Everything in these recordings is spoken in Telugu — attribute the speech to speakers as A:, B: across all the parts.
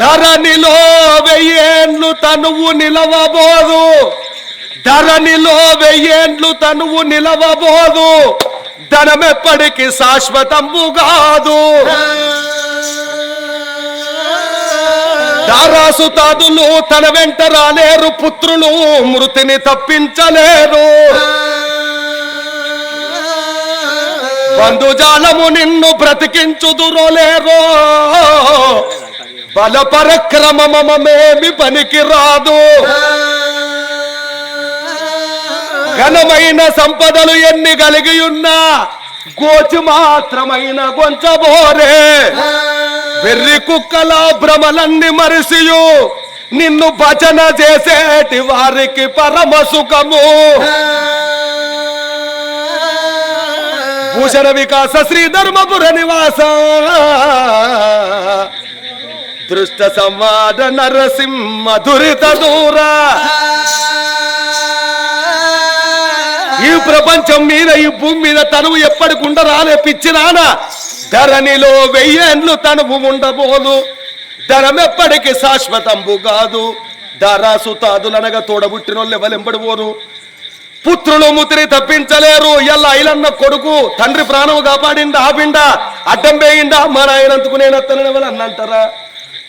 A: ధరణిలో వెయ్యేండ్లు తనువు నిలవబోదు. ధరణిలో వెయ్యేండ్లు తనువు నిలవబోదు. ధనమెప్పటికి శాశ్వతంబు కాదు. దారాసుతాదులు తన వెంట రాలేరు పుత్రులు మృతిని తప్పించలేరు. బంధుజాలము నిన్ను బ్రతికించుదురోలేరో బల పరక్రమమేమి పనికి రాదు ఘనమైన సంపదలు ఎన్ని కలిగి ఉన్నా గోచు మాత్రమైన గొంచబోరే. వెర్రి కుక్కల భ్రమలన్నీ మరిసియు. నిన్ను భజన చేసేటి వారికి పరమ సుఖము. భూషణ వికాస శ్రీ ధర్మపుర నివాస. దృష్ట సంవాద నరసింహ దురిత దూరా. ఈ ప్రపంచం మీద ఈ భూమి మీద తనువు ఎప్పటికుండ రాలే పిచ్చినాన ధరణిలో వెయ్యేండ్లు తనువు ఉండబోదు. ధనం ఎప్పటికి శాశ్వతంబు కాదు. ధరాసు తాదులనగా తోడబుట్టినోళ్ళు ఎవరెంబడిపోరు పుత్రులు ముతిరి తప్పించలేరు. ఎల్ల ఐలన్న కొడుకు తండ్రి ప్రాణం కాపాడిండా ఆపిండా అడ్డం వేయిండా మా నాయనందుకు నేను అత్తనని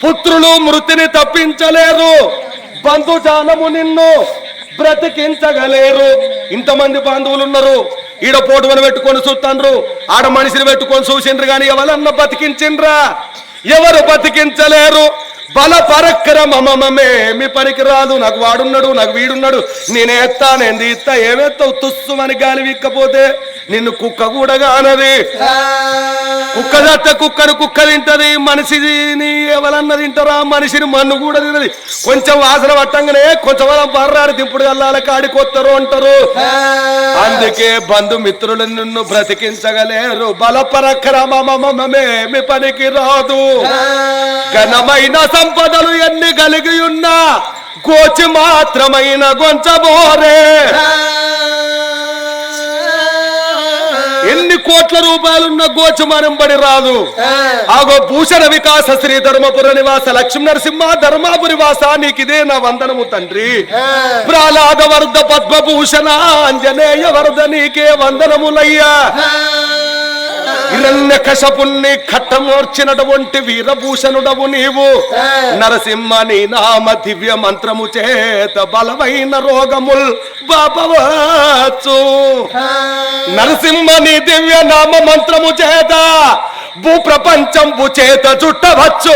A: పుత్రులు మృతిని తప్పించలేరు. బంధుజాలము నిన్ను బ్రతికించగలేరు. ఇంతమంది బాంధవులు ఉన్నారు ఈడ పోటువని పెట్టుకొని చూస్తాండ్రు ఆడ మనిషిని పెట్టుకొని చూసిండ్రు కానీ ఎవరన్నా బతికించిండ్రా? ఎవరు బతికించలేరు? బల పరక్రమమే మీ పనికి రాదు నాకు వాడున్నాడు నాకు వీడున్నాడు. నేనేస్తా నేను తీస్తా ఏమెత్తావు తుస్సుమని గాలి విక్కపోతే నిన్ను కుక్క కూడా కానది. కుక్క చస్తే కుక్కను కుక్క తింటది మనిషిని ఎవరన్నా తింటారా? మనిషిని మన్ను కూడా తినది. కొంచెం వాసన పట్టంగానే కొంచెం వరం పర్రాడు దింపుడు గల్లాల కాడికొత్తరు అంటారు. అందుకే బంధుమిత్రులు నిన్ను బ్రతికించగలేరు. బలపరక్రమమే మీ పనికి రాదు. ఘనమైన సంపదలు ఎన్ని కలిగి ఉన్నా గోచి మాత్రమైన గొంచబోరే. కోట్ల రూపాయలున్న గోచు మనంబడి రాదు ఆగో భూషణ వికాస శ్రీ ధర్మపుర నివాస లక్ష్మీ నరసింహ ధర్మాపురి వాస నీకిదే నా వందనము తండ్రి. ప్రహ్లాద వరద పద్మభూషణ అంజనేయ వరద నీకే వందనములయ్యా. హిరణ్య కశపుణ్ణి ఖట్టమోర్చినటువంటి వీరభూషణుడవు నీవు. నరసింహ నీ నామ దివ్య మంత్రము చేత బలమైన రోగముల్ బాపవచ్చు. నరసింహ నీ దివ్య నామ మంత్రము చేత భూ ప్రపంచంబు చేత చుట్టవచ్చు